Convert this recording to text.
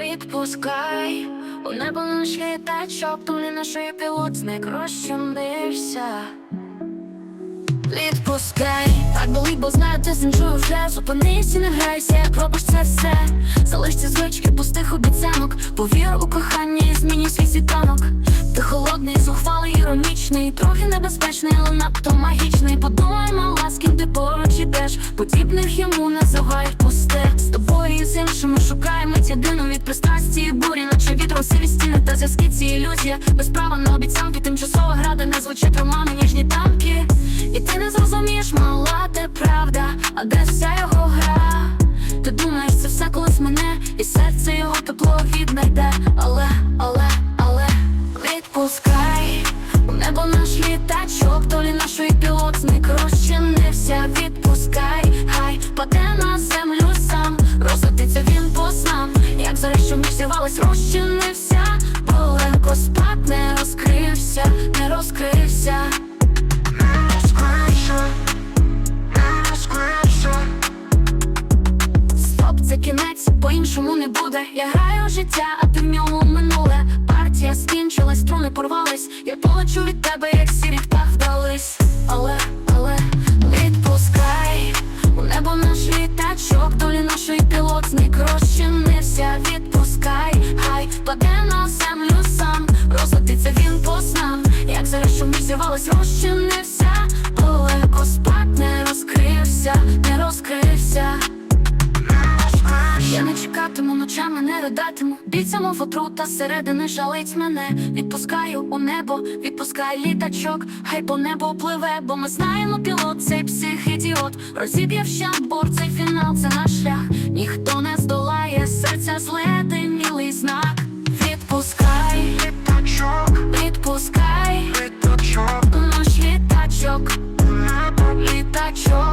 Відпускай. У небо наш то не нашої пілотник розчинився. Відпускай, так болить, бо знаю, ти зінчую вже Зупинись і не грайся, як це все. Залиш звички пустих обіцянок. Повір у кохання і змінюй свій світанок. Ти холодний, зухвалий, іронічний. Трохи небезпечний, але надто магічний. Подумай, мала, з ким ти поруч ідеш. Подібних йому не завгають пусте З тобою і з іншими шукаємо єдину від пристрасті бурі Наче вітром сиві стіни та зв'язки ці ілюзія. Без права на обіцянки, тимчасова града Не звучить романи, ніжні танки. І ти не зрозумієш, мала, де правда, а де вся його гра? Ти думаєш, це все колись мене, і серце його тепло віднайде. Але, але, але відпускай. У небо наш літачок, долі нашої пілотник розчинився, відпускай, хай паде на землю зірвалась, розчинився, полегко спад не розкрився, не розкрився. Стоп, це кінець, по-іншому не буде. Я граю життя, а ти в ньому минуле. Партія скінчилась, струни порвались. Я полечу від тебе, як сірі зірвалась, розчинився. Полегко спад не розкрився, не розкрився. Я не чекатиму ночами, не ридатиму Бійцями в отрута зсередини жалить мене Відпускаю у небо, відпускай літачок Хай по небу пливе, бо ми знаємо пілот, цей псих ідіот Розіб'є борт, цей фінал, це наш шлях Ніхто I try